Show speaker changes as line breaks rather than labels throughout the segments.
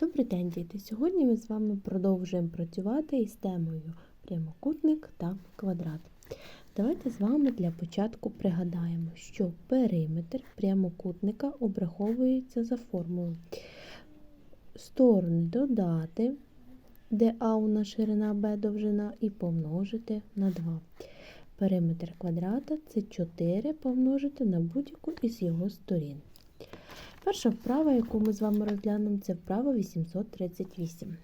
Добрий день, діти! Сьогодні ми з вами продовжуємо працювати із темою прямокутник та квадрат. Давайте з вами для початку пригадаємо, що периметр прямокутника обраховується за формулою. Сторони додати, де А у нас ширина Б довжина, і помножити на 2. Периметр квадрата це 4 помножити на будь-яку із його сторін. Перша вправа, яку ми з вами розглянемо, це вправа 838.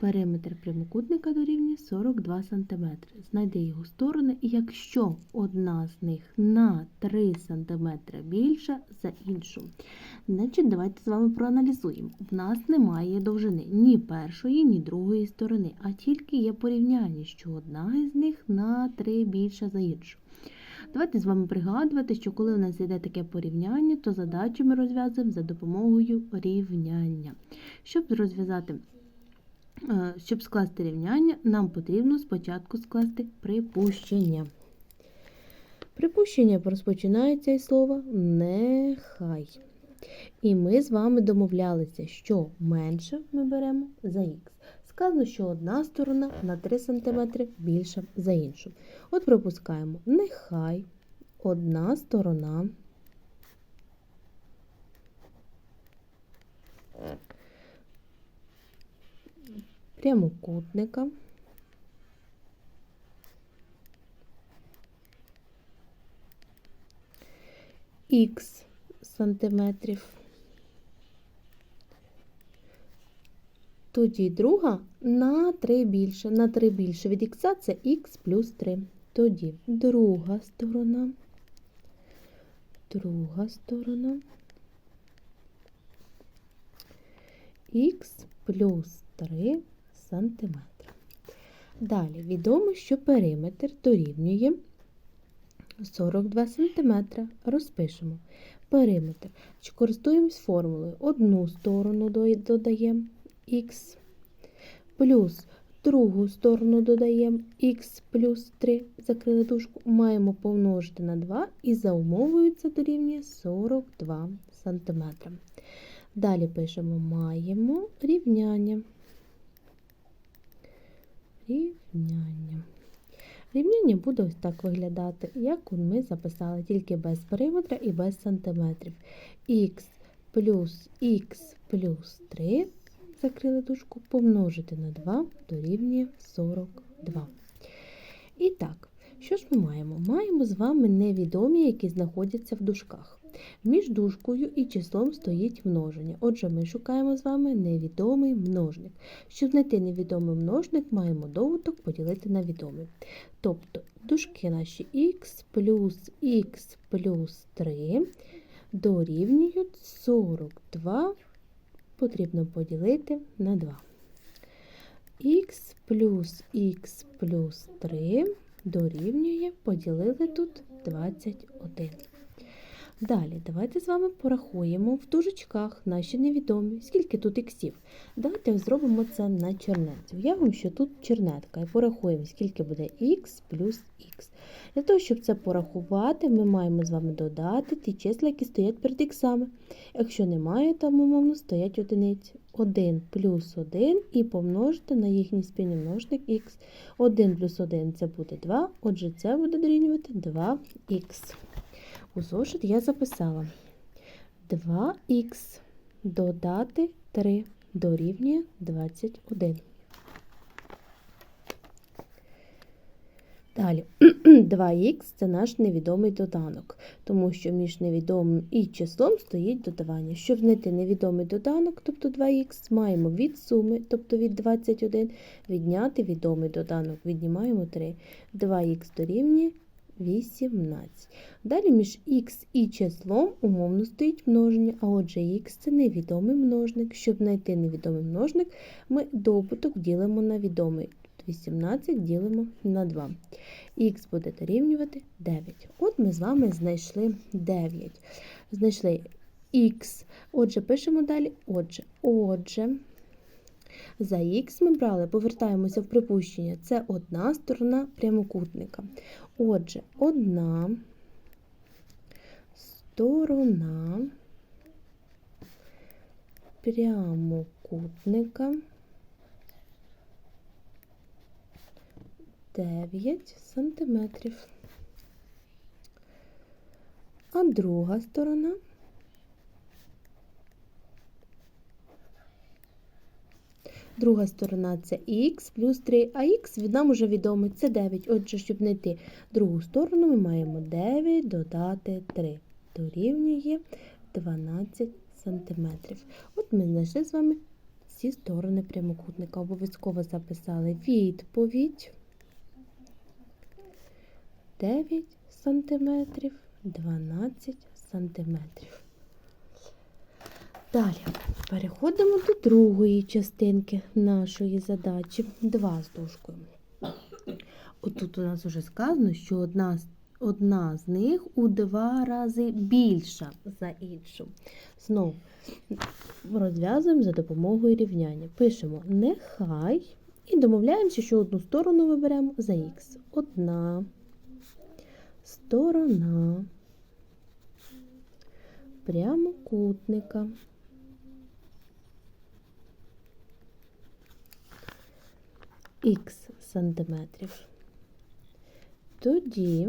Периметр прямокутника дорівнює 42 см. Знайди його сторони, і якщо одна з них на 3 см більша за іншу. Значить, давайте з вами проаналізуємо. У нас немає довжини ні першої, ні другої сторони, а тільки є порівняння, що одна із них на 3 більша за іншу. Давайте з вами пригадувати, що коли у нас йде таке порівняння, то задачу ми розв'язуємо за допомогою рівняння. Щоб розв'язати, е, щоб скласти рівняння, нам потрібно спочатку скласти припущення. Припущення розпочинається із слова нехай. І ми з вами домовлялися, що менше ми беремо за х. Сказано, що одна сторона на 3 см більша за іншу. От пропускаємо, нехай одна сторона прямокутника х сантиметрів. Тоді друга на 3 більше. На 3 більше від х це х плюс 3. Тоді друга сторона, друга сторона х плюс 3 сантиметра. Далі відомо, що периметр дорівнює 42 см. Розпишемо периметр. Користуємось формулою? Одну сторону додаємо х плюс другу сторону додаємо х плюс 3, закрили дужку, маємо помножити на 2 і за умовою це дорівнює 42 см. Далі пишемо маємо рівняння. Рівняння. Рівняння буде ось так виглядати, як ми записали, тільки без периметра і без сантиметрів. х плюс х плюс 3 закрили дужку, помножити на 2 дорівнює 42. І так, що ж ми маємо? Маємо з вами невідомі, які знаходяться в дужках. Між дужкою і числом стоїть множення. Отже, ми шукаємо з вами невідомий множник. Щоб знайти невідомий множник, маємо добуток поділити на відомий. Тобто дужки наші х плюс х плюс 3 дорівнюють 42 потрібно поділити на 2. Х плюс х плюс 3 дорівнює, поділили тут 21. Далі, давайте з вами порахуємо в дужечках наші невідомі, скільки тут іксів. Давайте зробимо це на чернеці. Уявимо, що тут чернетка, і порахуємо, скільки буде х плюс х. Для того, щоб це порахувати, ми маємо з вами додати ті числа, які стоять перед іксами. Якщо немає, там умовно стоять одиниці. 1 плюс 1 і помножити на їхній спільний множник х. 1 плюс 1 це буде 2, отже, це буде дорівнювати 2х. У зошит я записала 2х додати 3 дорівнює 21. Далі 2х це наш невідомий доданок, тому що між невідомим і числом стоїть додавання. Щоб знайти невідомий доданок, тобто 2х, маємо від суми, тобто від 21, відняти відомий доданок, віднімаємо 3. 2х дорівнює 18. Далі між х і числом умовно стоїть множення, а отже х це невідомий множник. Щоб знайти невідомий множник, ми добуток ділимо на відомий. 18 ділимо на 2. Х буде дорівнювати 9. От ми з вами знайшли 9. Знайшли х. Отже, пишемо далі. Отже, отже, за х ми брали, повертаємося в припущення. Це одна сторона прямокутника. Отже, одна сторона прямокутника 9 сантиметрів. А друга сторона Друга сторона це х плюс 3, а х нам уже відомий це 9. Отже, щоб знайти другу сторону, ми маємо 9 додати 3. Дорівнює 12 сантиметрів. От ми знайшли з вами всі сторони прямокутника. Обов'язково записали відповідь 9 сантиметрів, 12 сантиметрів. Далі переходимо до другої частинки нашої задачі. Два з дужкою. Отут у нас вже сказано, що одна, з- одна з них у два рази більша за іншу. Знову розв'язуємо за допомогою рівняння. Пишемо нехай і домовляємося, що одну сторону виберемо за х. Одна сторона прямокутника. Х сантиметрів. Тоді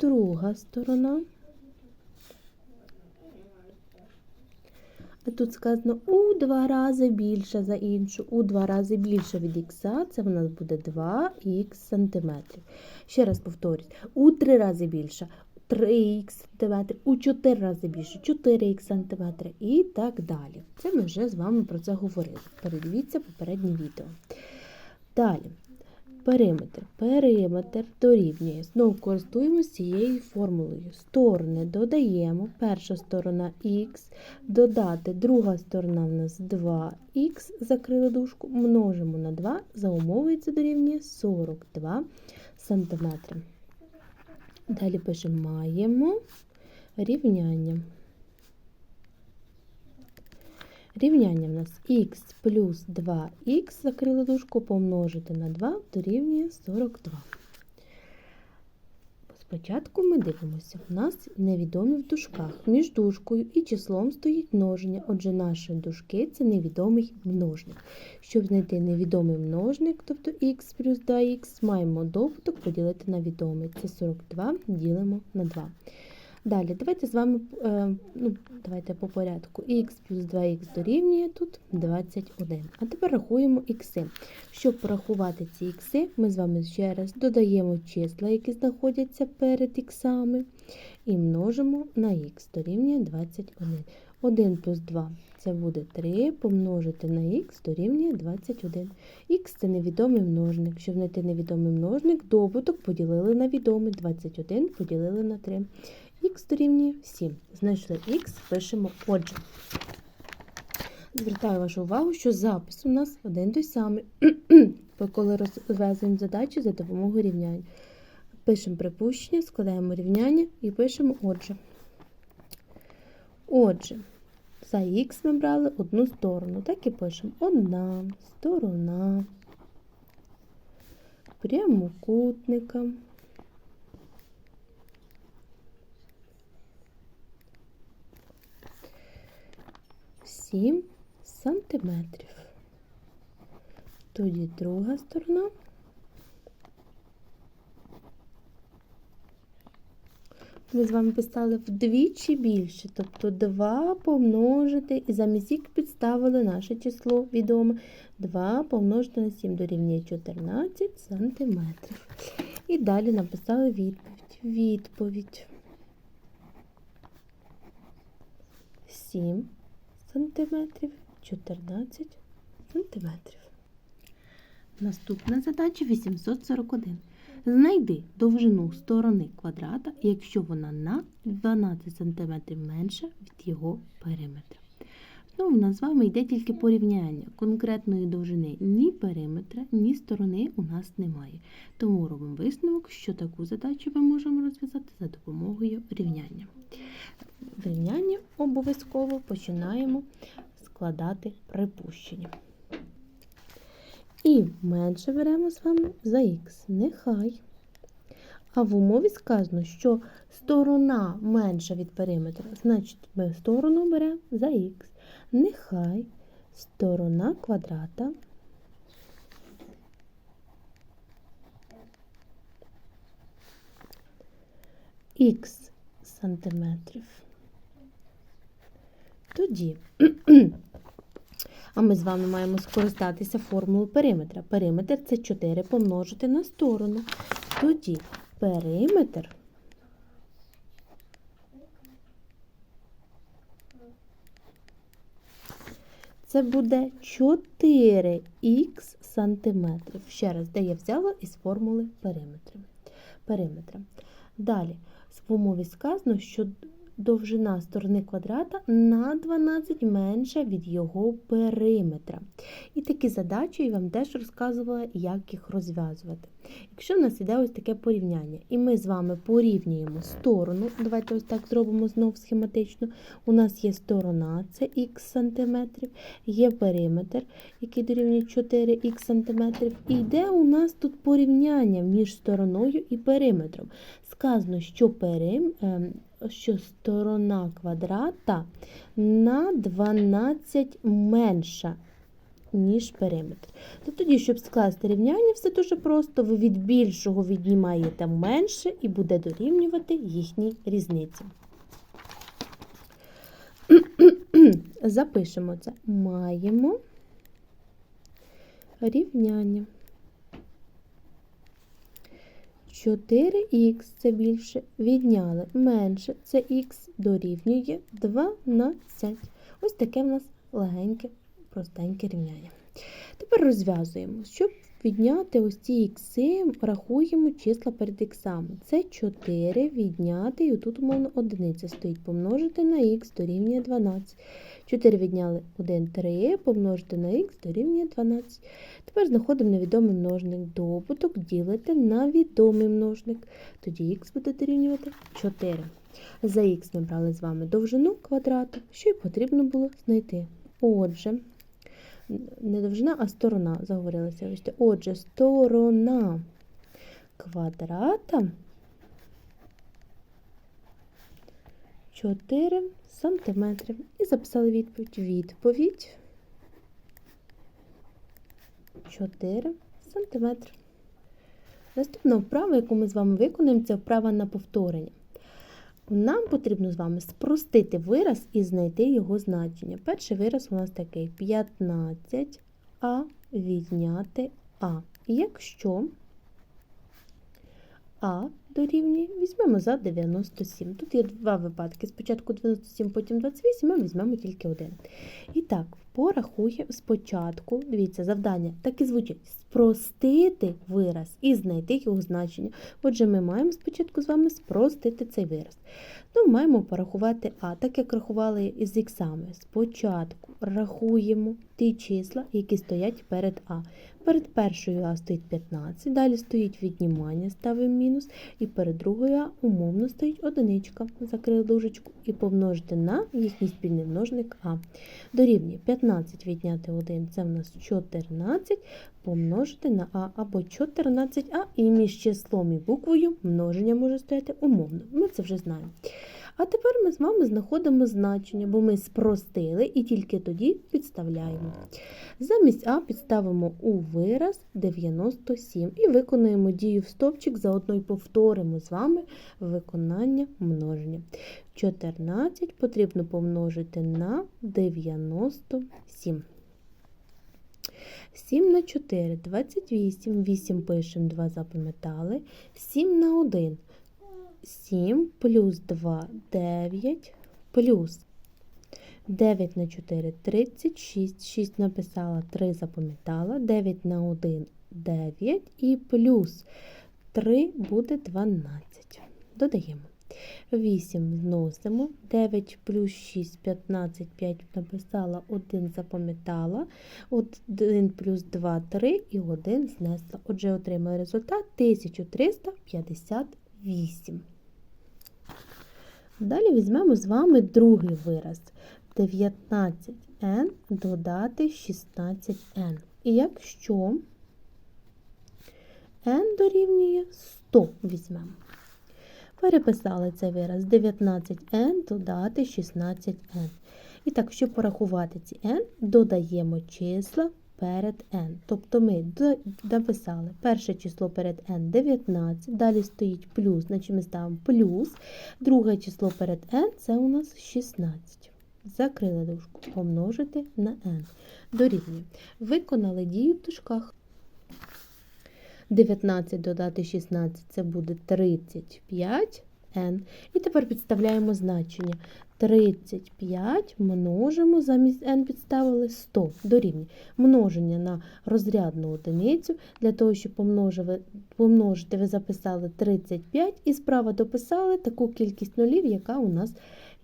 друга сторона. А тут сказано у два рази більше за іншу, у два рази більше від х, це в нас буде 2х сантиметрів. Ще раз повторюсь, у три рази більше 3х сантиметрів, у 4 рази більше 4х сантиметри і так далі. Це ми вже з вами про це говорили. Передивіться попереднє відео. Далі. Периметр. Периметр дорівнює. Знову користуємося цією формулою. Сторони додаємо. Перша сторона х, додати друга сторона в нас 2х, закрили дужку, множимо на 2, за умовою це дорівнює 42 см. Далі пишемо маємо рівняння. Рівняння в нас х плюс 2х, закрили дужку, помножити на 2 дорівнює 42. Спочатку ми дивимося, у нас невідомі в дужках. Між дужкою і числом стоїть множення, отже, наші дужки це невідомий множник. Щоб знайти невідомий множник, тобто х плюс 2х, маємо добуток поділити на відомий. Це 42 ділимо на 2. Далі, давайте з вами е, ну, давайте по порядку. х плюс 2х дорівнює тут 21. А тепер рахуємо х. Щоб порахувати ці х, ми з вами ще раз додаємо числа, які знаходяться перед х, і множимо на х дорівнює 21. 1 плюс 2 це буде 3, помножити на х дорівнює 21. Х це невідомий множник. Щоб знайти невідомий множник, добуток поділили на відомий. 21 поділили на 3. Х дорівнює 7. Знайшли х, пишемо отже. Звертаю вашу увагу, що запис у нас один той самий, коли розв'язуємо задачі за допомогою рівнянь. Пишемо припущення, складаємо рівняння і пишемо отже. Отже, за х ми брали одну сторону. Так і пишемо одна сторона прямокутника. Сім сантиметрів. Тоді друга сторона. Ми з вами писали вдвічі більше, тобто 2 помножити, і замість х підставили наше число відоме. 2 помножити на 7 дорівнює 14 сантиметрів. І далі написали відповідь. Відповідь. 7 сантиметрів, 14 сантиметрів. Наступна задача 841. Знайди довжину сторони квадрата, якщо вона на 12 см менша від його периметра. Знову у нас з вами йде тільки порівняння. Конкретної довжини ні периметра, ні сторони у нас немає. Тому робимо висновок, що таку задачу ми можемо розв'язати за допомогою рівняння. В рівнянні обов'язково починаємо складати припущення. І менше беремо з вами за х. Нехай. А в умові сказано, що сторона менша від периметра, значить ми сторону беремо за х. Нехай сторона квадрата х сантиметрів. Тоді, а ми з вами маємо скористатися формулою периметра. Периметр це 4 помножити на сторону. Тоді периметр це буде 4х сантиметрів. Ще раз, де я взяла із формули периметра. периметра. Далі, в умові сказано, що довжина сторони квадрата на 12 менша від його периметра. І такі задачі я вам теж розказувала, як їх розв'язувати. Якщо в нас іде ось таке порівняння, і ми з вами порівнюємо сторону, давайте ось так зробимо знов схематично. У нас є сторона, це х сантиметрів, є периметр, який дорівнює 4х сантиметрів. І йде у нас тут порівняння між стороною і периметром. Сказано, що перим, ем, що сторона квадрата на 12 менша, ніж периметр. То тоді, щоб скласти рівняння, все дуже просто, ви від більшого віднімаєте менше і буде дорівнювати їхній різниці. Запишемо це. Маємо рівняння. 4х це більше, відняли менше, це х дорівнює 12. Ось таке в нас легеньке, простеньке рівняння. Тепер розв'язуємо. Щоб відняти ось ці ікси, рахуємо числа перед іксами. Це 4 відняти, і тут, умовно, одиниця стоїть, помножити на х дорівнює 12. 4 відняли 1, 3, помножити на х дорівнює 12. Тепер знаходимо невідомий множник. Добуток ділити на відомий множник. Тоді х буде дорівнювати 4. За х ми брали з вами довжину квадрату, що й потрібно було знайти. Отже, не довжина, а сторона, заговорилася. Отже, сторона квадрата 4 сантиметрів. І записали відповідь. Відповідь 4 сантиметри. Наступна вправа, яку ми з вами виконуємо, це вправа на повторення. Нам потрібно з вами спростити вираз і знайти його значення. Перший вираз у нас такий 15а відняти А. Якщо А дорівнює, візьмемо за 97. Тут є два випадки. Спочатку 97, потім 28, ми візьмемо тільки один. І так, порахуємо спочатку, дивіться, завдання так і звучить: спростити вираз і знайти його значення. Отже, ми маємо спочатку з вами спростити цей вираз. Ну, маємо порахувати А, так як рахували із іксами. Спочатку рахуємо ті числа, які стоять перед А. Перед першою А стоїть 15, далі стоїть віднімання, ставимо мінус, і перед другою А умовно стоїть одиничка, закрили дужечку, і помножити на їхній спільний множник А. Дорівнює 15 відняти 1, це в нас 14, помножити на А або 14А, і між числом і буквою множення може стояти умовно. Ми це вже знаємо. А тепер ми з вами знаходимо значення, бо ми спростили і тільки тоді підставляємо. Замість А підставимо у вираз 97 і виконуємо дію в стовпчик, заодно й повторимо з вами виконання множення. 14 потрібно помножити на 97. 7 на 4 28, 8 пишемо, 2 запам'ятали, 7 на 1 7 плюс 2 9 плюс 9 на 4 36, 6 написала, 3 запам'ятала, 9 на 1 9 і плюс 3 буде 12. Додаємо. 8 зносимо, 9 плюс 6, 15, 5 написала, 1 запам'ятала, 1 плюс 2 3 і 1 знесла. Отже, отримали результат 1358. Далі візьмемо з вами другий вираз. 19n додати 16n. І якщо n дорівнює 100 візьмемо. Переписали цей вираз 19n додати 16n. І так, щоб порахувати ці n, додаємо числа перед n. Тобто ми написали перше число перед n 19, далі стоїть плюс, значить ми ставимо плюс. Друге число перед n це у нас 16. Закрили дужку, помножити на n. Дорівнює. Виконали дію в дужках. 19 додати 16 це буде 35 n. І тепер підставляємо значення. 35 множимо, замість n підставили 100 дорівнює. Множення на розрядну одиницю. Для того, щоб помножити, ви записали 35 і справа дописали таку кількість нулів, яка у нас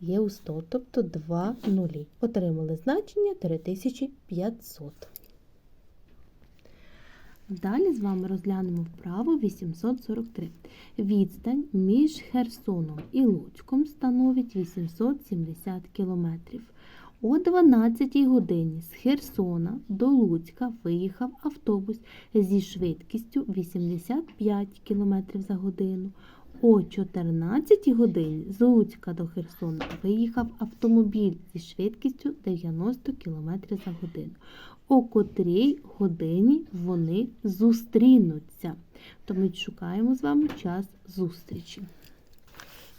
є у 100, тобто 2 нулі. Отримали значення 3500. Далі з вами розглянемо вправу 843. Відстань між Херсоном і Луцьком становить 870 км. О 12 годині з Херсона до Луцька виїхав автобус зі швидкістю 85 км за годину. О 14 годині з Луцька до Херсона виїхав автомобіль зі швидкістю 90 км за годину. О котрій годині вони зустрінуться. То ми шукаємо з вами час зустрічі.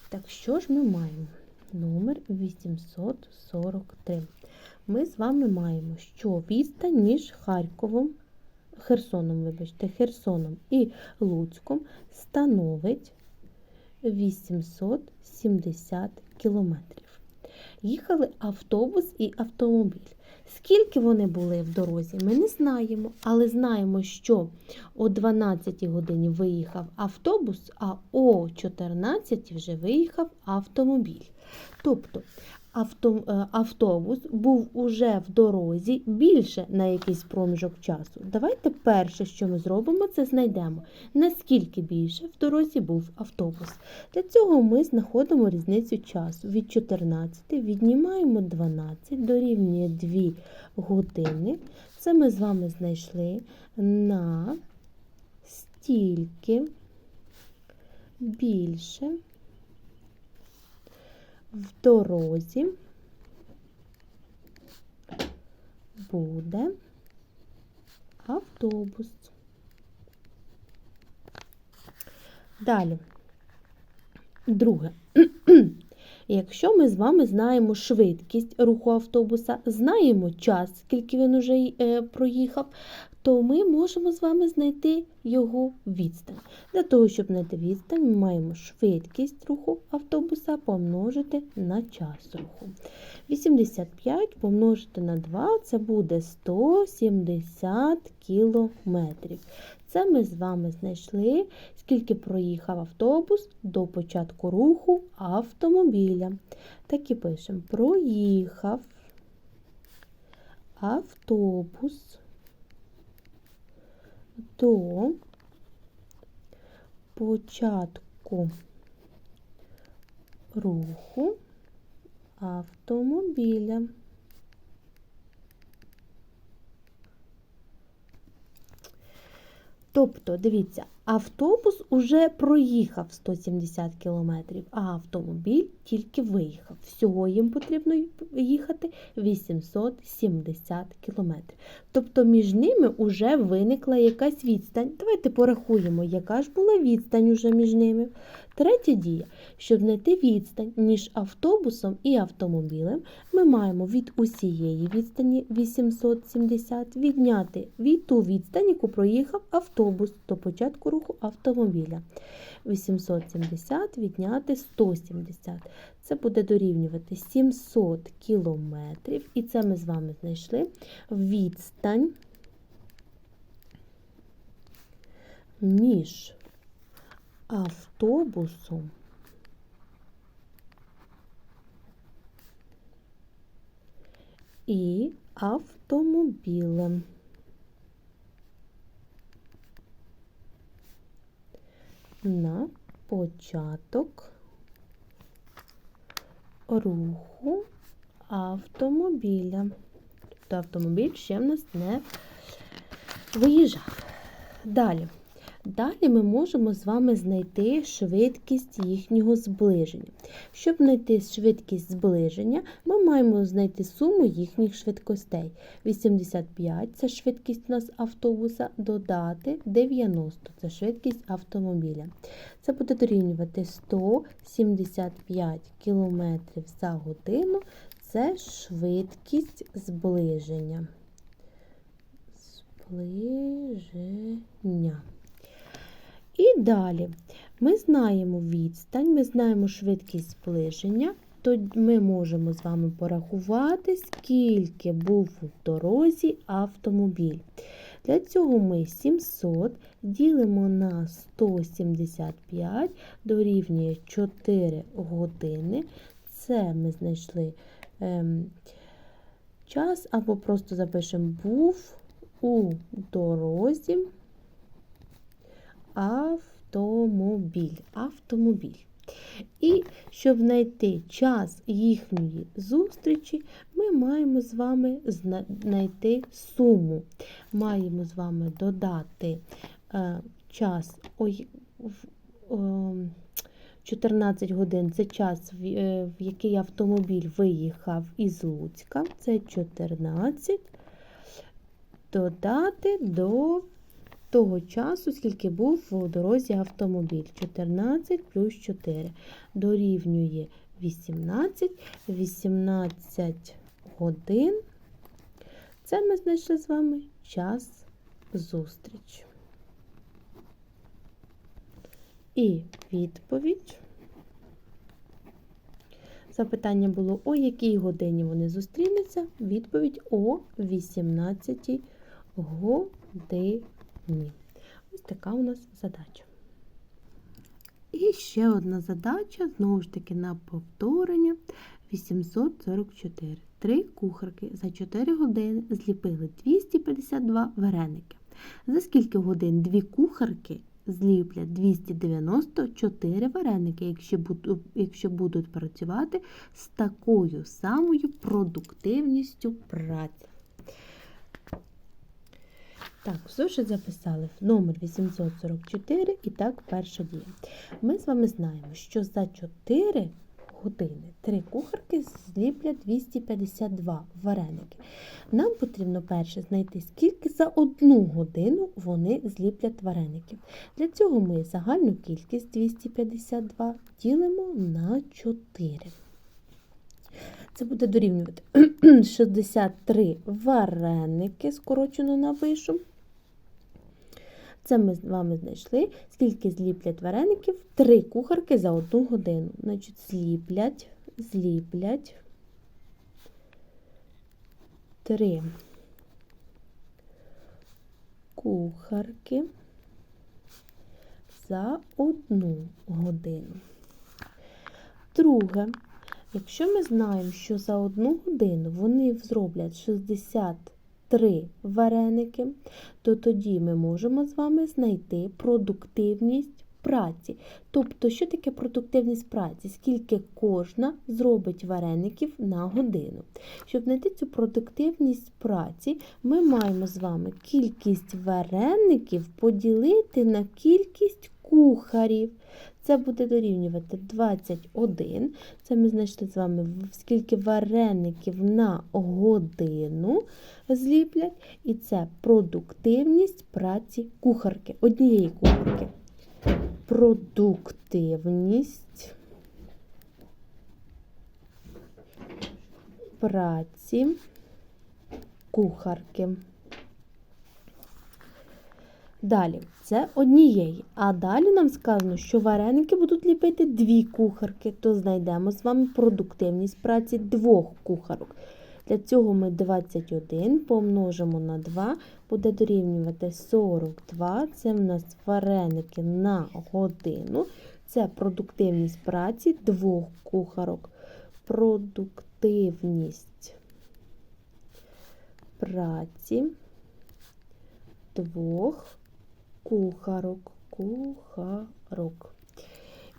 Так що ж ми маємо? Номер 843. Ми з вами маємо, що відстань між Харковом, Херсоном, вибачте, Херсоном і Луцьком становить 870 кілометрів. Їхали автобус і автомобіль. Скільки вони були в дорозі, ми не знаємо, але знаємо, що о 12 годині виїхав автобус, а о 14 вже виїхав автомобіль. Тобто автобус був уже в дорозі більше на якийсь проміжок часу. Давайте перше, що ми зробимо, це знайдемо, наскільки більше в дорозі був автобус. Для цього ми знаходимо різницю часу. Від 14 віднімаємо 12, дорівнює 2 години. Це ми з вами знайшли на стільки більше в дорозі буде автобус. Далі. Друге. Якщо ми з вами знаємо швидкість руху автобуса, знаємо час, скільки він уже е, проїхав, то ми можемо з вами знайти його відстань. Для того, щоб знайти відстань, ми маємо швидкість руху автобуса помножити на час руху. 85 помножити на 2 це буде 170 кілометрів. Це ми з вами знайшли, скільки проїхав автобус до початку руху автомобіля. Так і пишемо: проїхав автобус до початку руху автомобіля. Тобто, дивіться, автобус уже проїхав 170 км, а автомобіль тільки виїхав. Всього їм потрібно їхати 870 км. Тобто між ними вже виникла якась відстань. Давайте порахуємо, яка ж була відстань уже між ними. Третя дія. Щоб знайти відстань між автобусом і автомобілем, ми маємо від усієї відстані 870 відняти від ту відстань, яку проїхав автобус до початку руху автомобіля. 870 відняти 170. Це буде дорівнювати 700 кілометрів. І це ми з вами знайшли відстань між автобусом і автомобілем. На початок руху автомобіля. Тобто автомобіль ще в нас не виїжджав. Далі. Далі ми можемо з вами знайти швидкість їхнього зближення. Щоб знайти швидкість зближення, ми маємо знайти суму їхніх швидкостей. 85 це швидкість у нас автобуса, додати 90 це швидкість автомобіля. Це буде дорівнювати 175 км за годину. Це швидкість зближення. Зближення. І далі ми знаємо відстань, ми знаємо швидкість зближення, то ми можемо з вами порахувати, скільки був у дорозі автомобіль. Для цього ми 700 ділимо на 175, дорівнює 4 години. Це ми знайшли ем, час, або просто запишемо був у дорозі автомобіль. автомобіль. І щоб знайти час їхньої зустрічі, ми маємо з вами знайти суму. Маємо з вами додати е, час ой, о, 14 годин це час, в, е, в який автомобіль виїхав із Луцька. Це 14. Додати до того часу, скільки був у дорозі автомобіль. 14 плюс 4 дорівнює 18, 18 годин. Це ми знайшли з вами час зустрічі. І відповідь. Запитання було, о якій годині вони зустрінуться? Відповідь о 18 годині. Ось така у нас задача. І ще одна задача, знову ж таки, на повторення 844. Три кухарки за 4 години зліпили 252 вареники. За скільки годин дві кухарки зліплять 294 вареники, якщо будуть, якщо будуть працювати з такою самою продуктивністю праці. Так, зошит записали номер 844 і так перша дія. Ми з вами знаємо, що за 4 години три кухарки зліплять 252 вареники. Нам потрібно перше знайти, скільки за одну годину вони зліплять вареників. Для цього ми загальну кількість 252 ділимо на 4. Це буде дорівнювати 63 вареники, скорочено на вишу. Це ми з вами знайшли, скільки зліплять вареників, три кухарки за одну годину. Значить, зліплять, зліплять три кухарки за одну годину. Друге, якщо ми знаємо, що за одну годину вони зроблять 60 три вареники, то тоді ми можемо з вами знайти продуктивність праці. Тобто, що таке продуктивність праці? Скільки кожна зробить вареників на годину. Щоб знайти цю продуктивність праці, ми маємо з вами кількість вареників поділити на кількість кухарів. Це буде дорівнювати 21. Це ми знайшли з вами, скільки вареників на годину зліплять. І це продуктивність праці кухарки, однієї кухарки. Продуктивність праці кухарки. Далі, це однієї. А далі нам сказано, що вареники будуть ліпити дві кухарки, то знайдемо з вами продуктивність праці двох кухарок. Для цього ми 21 помножимо на 2, буде дорівнювати 42. Це в нас вареники на годину. Це продуктивність праці двох кухарок. Продуктивність праці двох кухарок. Кухарок.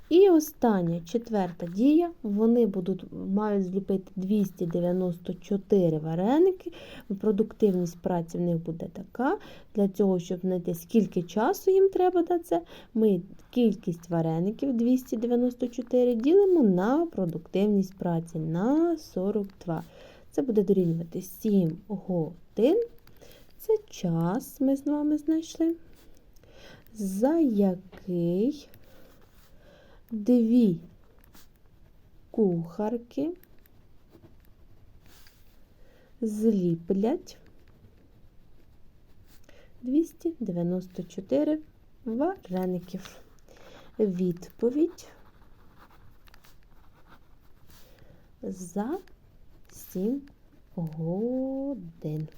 І остання четверта дія. Вони будуть, мають зліпити 294 вареники. Продуктивність праці в них буде така. Для цього, щоб знайти, скільки часу їм треба на це, ми кількість вареників 294 ділимо на продуктивність праці на 42. Це буде дорівнювати 7 годин. Це час ми з вами знайшли, за який дві кухарки зліплять 294 вареників. Відповідь за 7 годин.